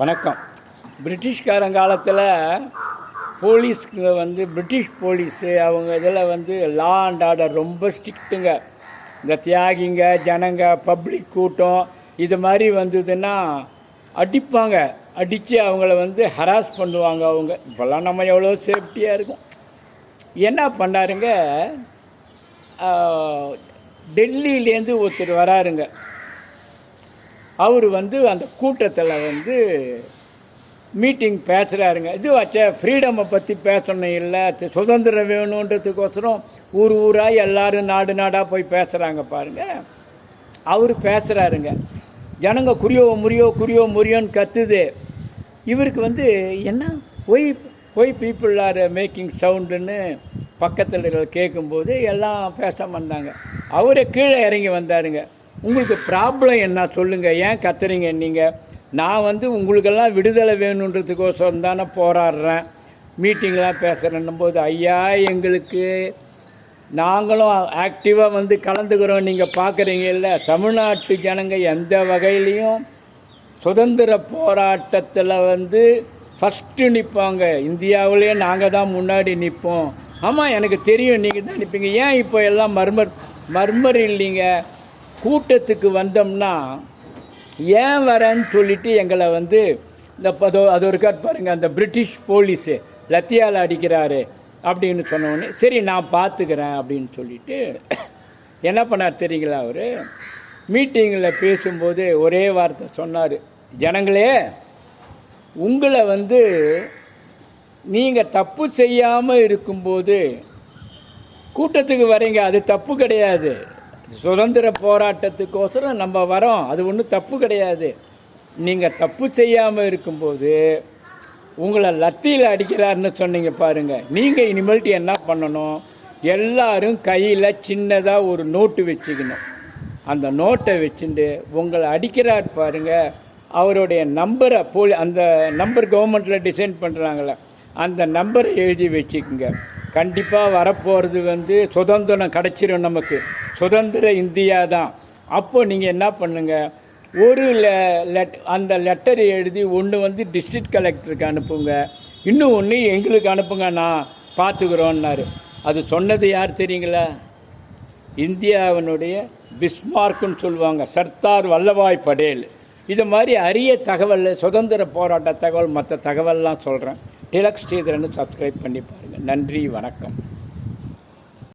வணக்கம். பிரிட்டிஷ்காரங்காலத்தில் போலீஸ்க்கு வந்து பிரிட்டிஷ் போலீஸு அவங்க இதில் வந்து லா அண்ட் ஆர்டர் ரொம்ப ஸ்ட்ரிக்ட்டுங்க. இந்த தியாகிங்க ஜனங்க பப்ளிக் கூட்டம் இது மாதிரி வந்ததுன்னா அடிப்பாங்க. அடித்து அவங்கள வந்து ஹராஸ் பண்ணுவாங்க அவங்க. இப்போல்லாம் நம்ம எவ்வளோ சேஃப்டியாக இருக்கும். என்ன பண்ணாருங்க? டெல்லியிலேருந்து ஒருத்தர் வராருங்க. அவர் வந்து அந்த கூட்டத்தில் வந்து மீட்டிங் பேசுகிறாருங்க இது வச்ச ஃப்ரீடமை பற்றி பேசணும் இல்லை சுதந்திரம் வேணுன்றதுக்கோசரம் ஊர் ஊராக எல்லாரும் நாடு நாடாக போய் பேசுகிறாங்க பாருங்கள் அவர் பேசுகிறாருங்க ஜனங்க குறியோ முறியோ குறியோ முறியோன்னு கத்துது. இவருக்கு வந்து என்ன? Why why people are making சவுண்டுன்னு பக்கத்தில் கேட்கும்போது எல்லாம் பேச வந்தாங்க அவரே கீழே இறங்கி வந்தாருங்க. உங்களுக்கு ப்ராப்ளம் என்ன? சொல்லுங்கள் ஏன் கத்துறீங்க நீங்கள் நான் வந்து உங்களுக்கெல்லாம் விடுதலை வேணுன்றதுக்கோசரம் தானே போராடுறேன். மீட்டிங்லாம் பேசுகிறேன்னும் போது ஐயா எங்களுக்கு நாங்களும் ஆக்டிவாக வந்து கலந்துக்கிறோம். நீங்கள் பார்க்குறீங்க இல்லை தமிழ்நாட்டு ஜனங்க எந்த வகையிலையும் சுதந்திர போராட்டத்தில் வந்து ஃபஸ்ட்டு நிற்பாங்க இந்தியாவிலே நாங்கள் தான் முன்னாடி நிற்போம் ஆமாம் எனக்கு தெரியும். நீங்கள் தான் நிற்பீங்க ஏன் இப்போ எல்லாம் மர்மர் மர்மர் இல்லைங்க கூட்டத்துக்கு வந்தோம்னா ஏன் வரேன்னு சொல்லிட்டு எங்களை வந்து இந்த அதோ அது ஒரு காட் பாருங்கள் அந்த பிரிட்டிஷ் போலீஸு லத்தியால் அடிக்கிறாரு அப்படின்னு சொன்னோடனே சரி நான் பார்த்துக்கிறேன் அப்படின்னு சொல்லிட்டு என்ன பண்ணார் தெரியுங்களா அவர்? மீட்டிங்கில் பேசும்போது ஒரே வார்த்தை சொன்னார் ஜனங்களே உங்களை வந்து நீங்கள் தப்பு செய்யாமல் இருக்கும்போது கூட்டத்துக்கு வரீங்க அது தப்பு கிடையாது. சுதந்திர போராட்டத்துக்கோசரம் நம்ம வரோம். அது ஒன்றும் தப்பு கிடையாது. நீங்கள் தப்பு செய்யாமல் இருக்கும்போது உங்களை லத்தியில் அடிக்கிறாருன்னு சொன்னீங்க பாருங்கள் நீங்கள் இனிமேல்ட்டு என்ன பண்ணணும்? எல்லாரும் கையில் சின்னதாக ஒரு நோட்டு வச்சுக்கணும். அந்த நோட்டை வச்சுட்டு உங்களை அடிக்கிறார் பாருங்க. அவருடைய நம்பரை போலி அந்த நம்பர் கவர்மெண்ட்டில் டிசைன் பண்ணுறாங்களே அந்த நம்பரை எழுதி வச்சுக்கோங்க. கண்டிப்பாக வரப்போகிறது வந்து சுதந்திரம் கிடச்சிரும் நமக்கு. சுதந்திர இந்தியா தான். அப்போ நீங்கள் என்ன பண்ணுங்கள் ஒரு லெ லெட் அந்த லெட்டர் எழுதி ஒன்று வந்து டிஸ்ட்ரிக்ட் கலெக்டருக்கு அனுப்புங்க. இன்னும் ஒன்று எங்களுக்கு அனுப்புங்க நான் பார்த்துக்குறோன்னாரு. அது சொன்னது யார் தெரியுங்களா? இந்தியாவினுடைய பிஸ்மார்க்குன்னு சொல்லுவாங்க சர்தார் வல்லபாய் படேல். இது மாதிரி அரிய தகவல் சுதந்திர போராட்ட தகவல் மற்ற தகவல்லாம் சொல்கிறேன் டிலக்ஸ் ஸ்ரீதரன்னு சப்ஸ்கிரைப் பண்ணி பாருங்கள் நன்றி வணக்கம்.